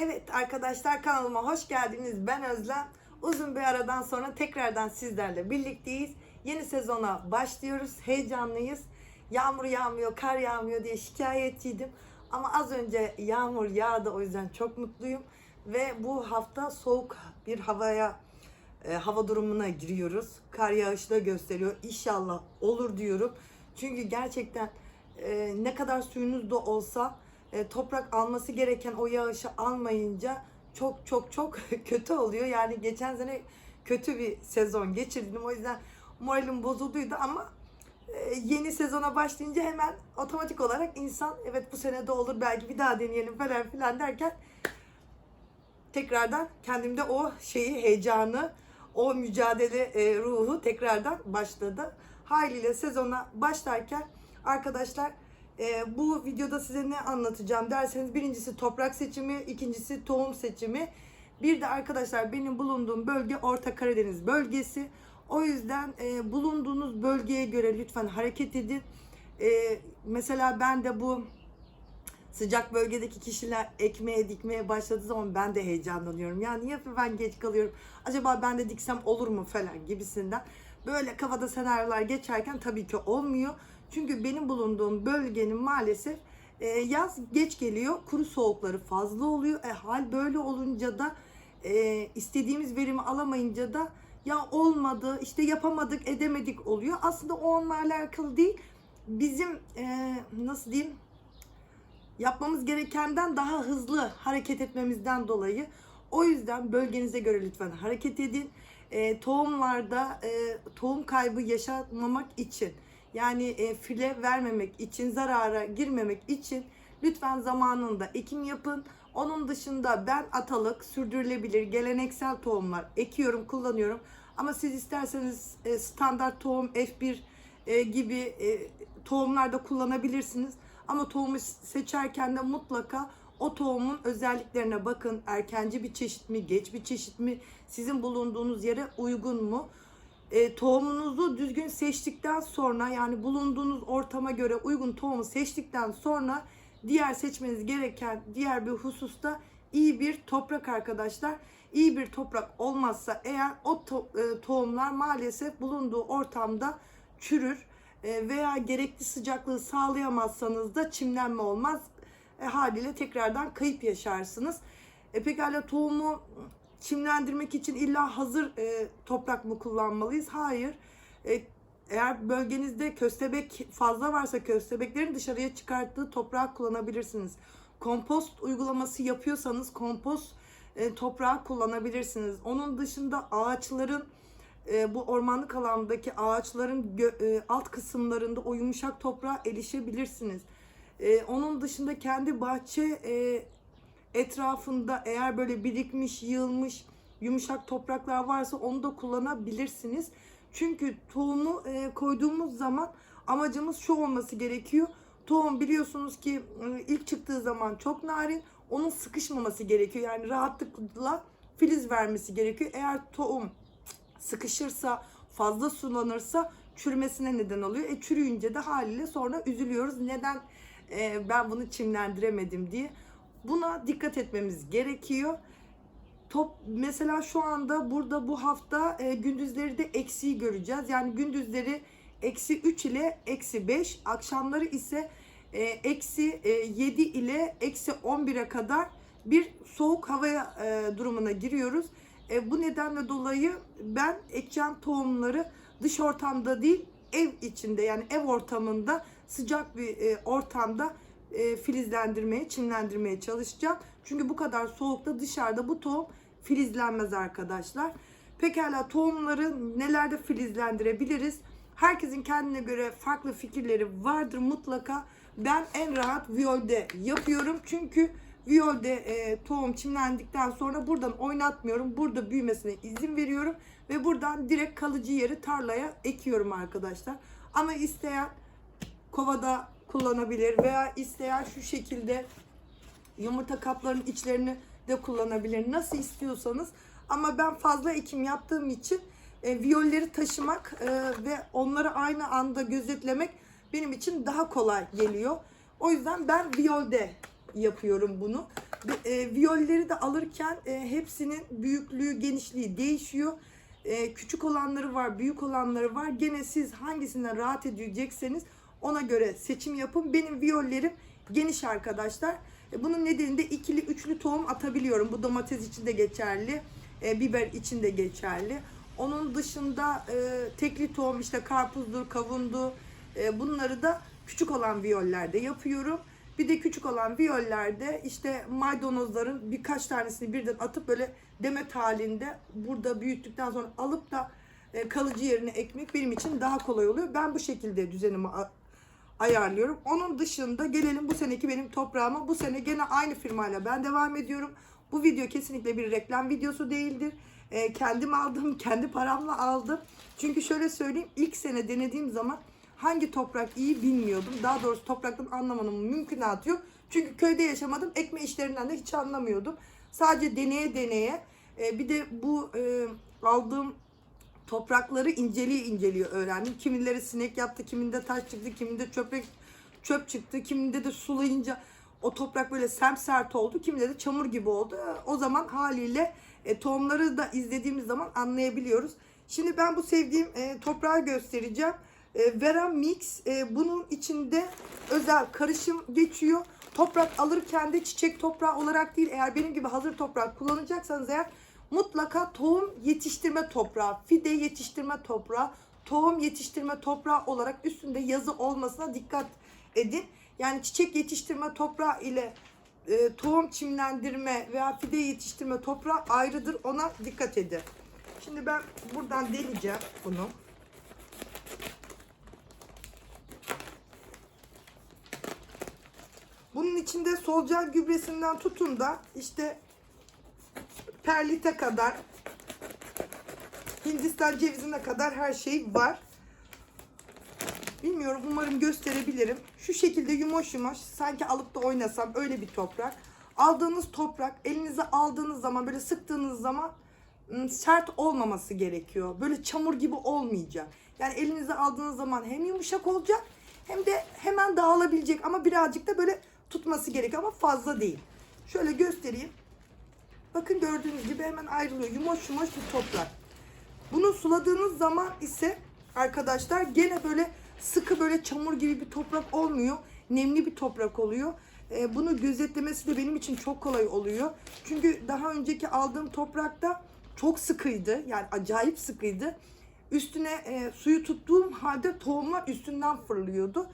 Evet arkadaşlar kanalıma hoş geldiniz. Ben Özlem. Uzun bir aradan sonra tekrardan sizlerle birlikteyiz. Yeni sezona başlıyoruz. Heyecanlıyız. Yağmur yağmıyor, kar yağmıyor diye şikayetçiydim. Ama az önce yağmur yağdı o yüzden çok mutluyum. Ve bu hafta soğuk bir havaya e, hava durumuna giriyoruz. Kar yağışı da gösteriyor. İnşallah olur diyorum. Çünkü gerçekten e, ne kadar suyunuz da olsa e, toprak alması gereken o yağışı almayınca çok çok çok kötü oluyor. Yani geçen sene kötü bir sezon geçirdim. O yüzden moralim bozulduydu ama e, yeni sezona başlayınca hemen otomatik olarak insan evet bu sene de olur belki bir daha deneyelim falan filan derken tekrardan kendimde o şeyi, heyecanı, o mücadele e, ruhu tekrardan başladı. Haliyle sezona başlarken arkadaşlar e, bu videoda size ne anlatacağım derseniz birincisi toprak seçimi, ikincisi tohum seçimi. Bir de arkadaşlar benim bulunduğum bölge Orta Karadeniz bölgesi. O yüzden e, bulunduğunuz bölgeye göre lütfen hareket edin. E, mesela ben de bu sıcak bölgedeki kişiler ekmeğe dikmeye başladığı zaman ben de heyecanlanıyorum. Ya niye ben geç kalıyorum? Acaba ben de diksem olur mu falan gibisinden. Böyle kafada senaryolar geçerken tabii ki olmuyor. Çünkü benim bulunduğum bölgenin maalesef e, yaz geç geliyor. Kuru soğukları fazla oluyor. E, hal böyle olunca da e, istediğimiz verimi alamayınca da ya olmadı, işte yapamadık, edemedik oluyor. Aslında o onlarla alakalı değil. Bizim e, nasıl diyeyim yapmamız gerekenden daha hızlı hareket etmemizden dolayı o yüzden bölgenize göre lütfen hareket edin. E, tohumlarda e, tohum kaybı yaşatmamak için yani e, file vermemek için zarara girmemek için lütfen zamanında ekim yapın. Onun dışında ben atalık, sürdürülebilir, geleneksel tohumlar ekiyorum, kullanıyorum. Ama siz isterseniz e, standart tohum F1 e, gibi e, tohumlar da kullanabilirsiniz. Ama tohumu seçerken de mutlaka o tohumun özelliklerine bakın. Erkenci bir çeşit mi, geç bir çeşit mi, sizin bulunduğunuz yere uygun mu? E, tohumunuzu düzgün seçtikten sonra yani bulunduğunuz ortama göre uygun tohumu seçtikten sonra diğer seçmeniz gereken diğer bir hususta iyi bir toprak arkadaşlar. İyi bir toprak olmazsa eğer o to- e, tohumlar maalesef bulunduğu ortamda çürür e, veya gerekli sıcaklığı sağlayamazsanız da çimlenme olmaz. E, haliyle tekrardan kayıp yaşarsınız. E, pekala tohumu çimlendirmek için illa hazır e, toprak mı kullanmalıyız? Hayır. E, eğer bölgenizde köstebek fazla varsa köstebeklerin dışarıya çıkarttığı toprağı kullanabilirsiniz. Kompost uygulaması yapıyorsanız kompost e, toprağı kullanabilirsiniz. Onun dışında ağaçların e, bu ormanlık alandaki ağaçların e, alt kısımlarında o yumuşak toprağa erişebilirsiniz. E, onun dışında kendi bahçe e, etrafında eğer böyle birikmiş, yığılmış yumuşak topraklar varsa onu da kullanabilirsiniz. Çünkü tohumu e, koyduğumuz zaman amacımız şu olması gerekiyor. Tohum biliyorsunuz ki e, ilk çıktığı zaman çok narin, onun sıkışmaması gerekiyor. Yani rahatlıkla filiz vermesi gerekiyor. Eğer tohum sıkışırsa, fazla sulanırsa çürümesine neden oluyor. E çürüyünce de haliyle sonra üzülüyoruz. Neden e, ben bunu çimlendiremedim diye. Buna dikkat etmemiz gerekiyor. Top mesela şu anda burada bu hafta e, gündüzleri de eksiği göreceğiz. Yani gündüzleri eksi 3 ile eksi 5, akşamları ise e, eksi e, 7 ile eksi 11'e kadar bir soğuk havaya e, durumuna giriyoruz. E, bu nedenle dolayı ben ekeceğim tohumları dış ortamda değil ev içinde yani ev ortamında sıcak bir e, ortamda e, filizlendirmeye, çimlendirmeye çalışacağım. Çünkü bu kadar soğukta dışarıda bu tohum filizlenmez arkadaşlar. Pekala tohumları nelerde filizlendirebiliriz? Herkesin kendine göre farklı fikirleri vardır mutlaka. Ben en rahat viyolde yapıyorum. Çünkü viyolde e, tohum çimlendikten sonra buradan oynatmıyorum. Burada büyümesine izin veriyorum. Ve buradan direkt kalıcı yeri tarlaya ekiyorum arkadaşlar. Ama isteyen kovada kullanabilir veya isteyen şu şekilde yumurta kaplarının içlerini de kullanabilir. Nasıl istiyorsanız. Ama ben fazla ekim yaptığım için e, viyolleri taşımak e, ve onları aynı anda gözetlemek benim için daha kolay geliyor. O yüzden ben viyolde yapıyorum bunu. E, viyolleri de alırken e, hepsinin büyüklüğü, genişliği değişiyor. E, küçük olanları var, büyük olanları var. Gene siz hangisinden rahat edecekseniz ona göre seçim yapın. Benim viyollerim geniş arkadaşlar. E, bunun nedeni de ikili, üçlü tohum atabiliyorum. Bu domates için de geçerli, e, biber için de geçerli. Onun dışında e, tekli tohum işte karpuzdur, kavundu. E, bunları da küçük olan viyollerde yapıyorum. Bir de küçük olan viyollerde işte maydanozların birkaç tanesini birden atıp böyle demet halinde burada büyüttükten sonra alıp da e, kalıcı yerine ekmek benim için daha kolay oluyor. Ben bu şekilde düzenimi ayarlıyorum. Onun dışında gelelim bu seneki benim toprağıma. Bu sene gene aynı firmayla ben devam ediyorum. Bu video kesinlikle bir reklam videosu değildir. E, kendim aldım, kendi paramla aldım. Çünkü şöyle söyleyeyim, ilk sene denediğim zaman hangi toprak iyi bilmiyordum. Daha doğrusu topraktan anlamanın mümkünatı yok. Çünkü köyde yaşamadım, ekme işlerinden de hiç anlamıyordum. Sadece deneye deneye. e, bir de bu e, aldığım toprakları inceliyor inceliyor öğrendim. Kimileri sinek yaptı, kiminde taş çıktı, kiminde çöpek çöp çıktı, kiminde de sulayınca o toprak böyle semsert oldu, kiminde de çamur gibi oldu. O zaman haliyle e, tohumları da izlediğimiz zaman anlayabiliyoruz. Şimdi ben bu sevdiğim e, toprağı göstereceğim. E, Vera Mix e, bunun içinde özel karışım geçiyor. Toprak alırken de çiçek toprağı olarak değil eğer benim gibi hazır toprak kullanacaksanız eğer mutlaka tohum yetiştirme toprağı, fide yetiştirme toprağı, tohum yetiştirme toprağı olarak üstünde yazı olmasına dikkat edin. Yani çiçek yetiştirme toprağı ile e, tohum çimlendirme veya fide yetiştirme toprağı ayrıdır. Ona dikkat edin. Şimdi ben buradan deleceğim bunu. Bunun içinde solucan gübresinden tutun da işte perlite kadar Hindistan cevizine kadar her şey var. Bilmiyorum umarım gösterebilirim. Şu şekilde yumuş yumuş sanki alıp da oynasam öyle bir toprak. Aldığınız toprak elinize aldığınız zaman böyle sıktığınız zaman ım, sert olmaması gerekiyor. Böyle çamur gibi olmayacak. Yani elinize aldığınız zaman hem yumuşak olacak hem de hemen dağılabilecek ama birazcık da böyle tutması gerekiyor ama fazla değil. Şöyle göstereyim. Bakın gördüğünüz gibi hemen ayrılıyor. Yumuş yumuş bir toprak. Bunu suladığınız zaman ise arkadaşlar gene böyle sıkı böyle çamur gibi bir toprak olmuyor. Nemli bir toprak oluyor. Ee, bunu gözetlemesi de benim için çok kolay oluyor. Çünkü daha önceki aldığım toprakta çok sıkıydı. Yani acayip sıkıydı. Üstüne e, suyu tuttuğum halde tohumlar üstünden fırlıyordu.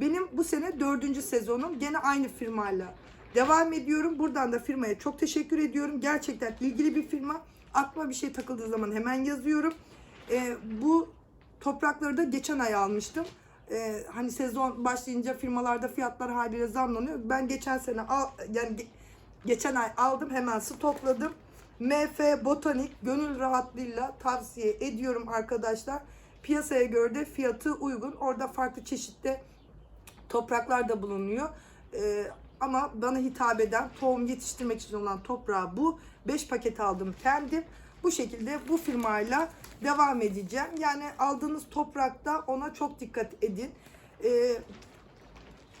Benim bu sene dördüncü sezonum. Gene aynı firmayla devam ediyorum. Buradan da firmaya çok teşekkür ediyorum. Gerçekten ilgili bir firma. Aklıma bir şey takıldığı zaman hemen yazıyorum. Ee, bu toprakları da geçen ay almıştım. Ee, hani sezon başlayınca firmalarda fiyatlar haliyle zamlanıyor. Ben geçen sene al, yani ge- geçen ay aldım hemen stokladım. MF Botanik gönül rahatlığıyla tavsiye ediyorum arkadaşlar. Piyasaya göre de fiyatı uygun. Orada farklı çeşitte topraklar da bulunuyor. Ee, ama bana hitap eden tohum yetiştirmek için olan toprağı bu. 5 paket aldım kendim. Bu şekilde bu firmayla devam edeceğim. Yani aldığınız toprakta ona çok dikkat edin. Ee,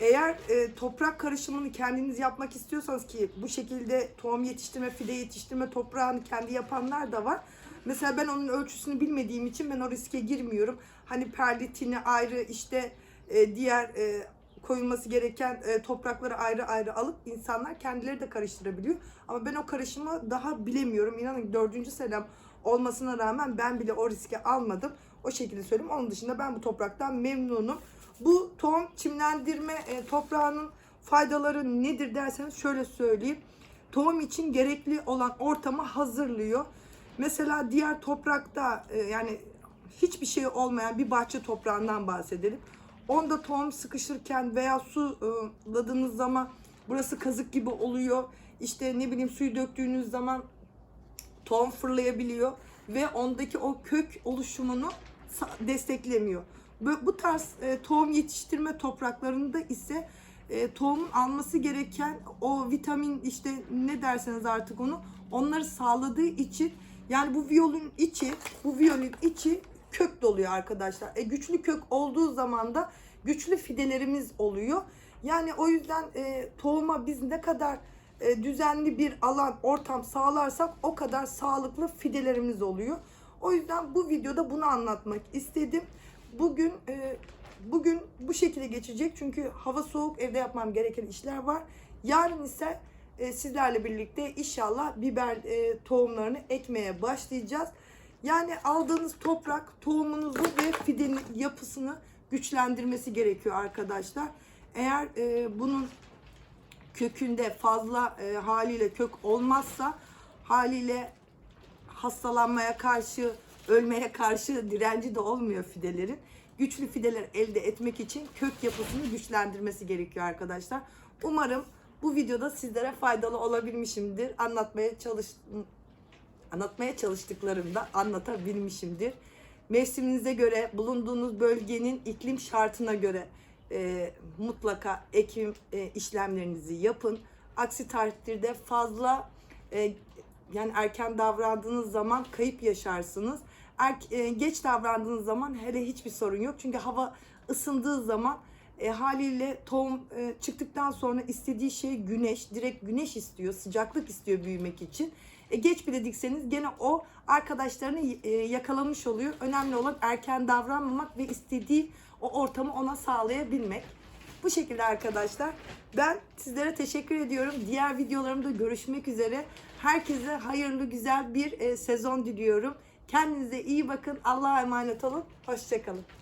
eğer e, toprak karışımını kendiniz yapmak istiyorsanız ki bu şekilde tohum yetiştirme, fide yetiştirme toprağını kendi yapanlar da var. Mesela ben onun ölçüsünü bilmediğim için ben o riske girmiyorum. Hani perlitini ayrı işte e, diğer e, koyulması gereken e, toprakları ayrı ayrı alıp insanlar kendileri de karıştırabiliyor. Ama ben o karışımı daha bilemiyorum. İnanın dördüncü senem olmasına rağmen ben bile o riski almadım. O şekilde söyleyeyim. Onun dışında ben bu topraktan memnunum. Bu tohum çimlendirme e, toprağının faydaları nedir derseniz şöyle söyleyeyim. Tohum için gerekli olan ortamı hazırlıyor. Mesela diğer toprakta e, yani hiçbir şey olmayan bir bahçe toprağından bahsedelim. Onda tohum sıkışırken veya su suladığınız zaman burası kazık gibi oluyor. İşte ne bileyim suyu döktüğünüz zaman tohum fırlayabiliyor ve ondaki o kök oluşumunu desteklemiyor. Bu, bu tarz e, tohum yetiştirme topraklarında ise e, tohumun alması gereken o vitamin işte ne derseniz artık onu onları sağladığı için yani bu viyolun içi bu viyolun içi kök doluyor arkadaşlar. E, güçlü kök olduğu zaman da güçlü fidelerimiz oluyor. Yani o yüzden e, tohuma biz ne kadar e, düzenli bir alan, ortam sağlarsak o kadar sağlıklı fidelerimiz oluyor. O yüzden bu videoda bunu anlatmak istedim. Bugün e, bugün bu şekilde geçecek çünkü hava soğuk, evde yapmam gereken işler var. Yarın ise e, sizlerle birlikte inşallah biber e, tohumlarını ekmeye başlayacağız. Yani aldığınız toprak tohumunuzu ve fidenin yapısını güçlendirmesi gerekiyor arkadaşlar. Eğer e, bunun kökünde fazla e, haliyle kök olmazsa haliyle hastalanmaya karşı, ölmeye karşı direnci de olmuyor fidelerin. Güçlü fideler elde etmek için kök yapısını güçlendirmesi gerekiyor arkadaşlar. Umarım bu videoda sizlere faydalı olabilmişimdir. Anlatmaya çalış anlatmaya çalıştıklarımda anlatabilmişimdir. Mevsiminize göre, bulunduğunuz bölgenin iklim şartına göre e, mutlaka ekim e, işlemlerinizi yapın. Aksi takdirde fazla e, yani erken davrandığınız zaman kayıp yaşarsınız. Er, e, geç davrandığınız zaman hele hiçbir sorun yok. Çünkü hava ısındığı zaman e, haliyle tohum e, çıktıktan sonra istediği şey güneş. Direkt güneş istiyor, sıcaklık istiyor büyümek için. E, geç bile dikseniz gene o arkadaşlarını e, yakalamış oluyor. Önemli olan erken davranmamak ve istediği o ortamı ona sağlayabilmek. Bu şekilde arkadaşlar. Ben sizlere teşekkür ediyorum. Diğer videolarımda görüşmek üzere. Herkese hayırlı güzel bir e, sezon diliyorum. Kendinize iyi bakın. Allah'a emanet olun. Hoşçakalın.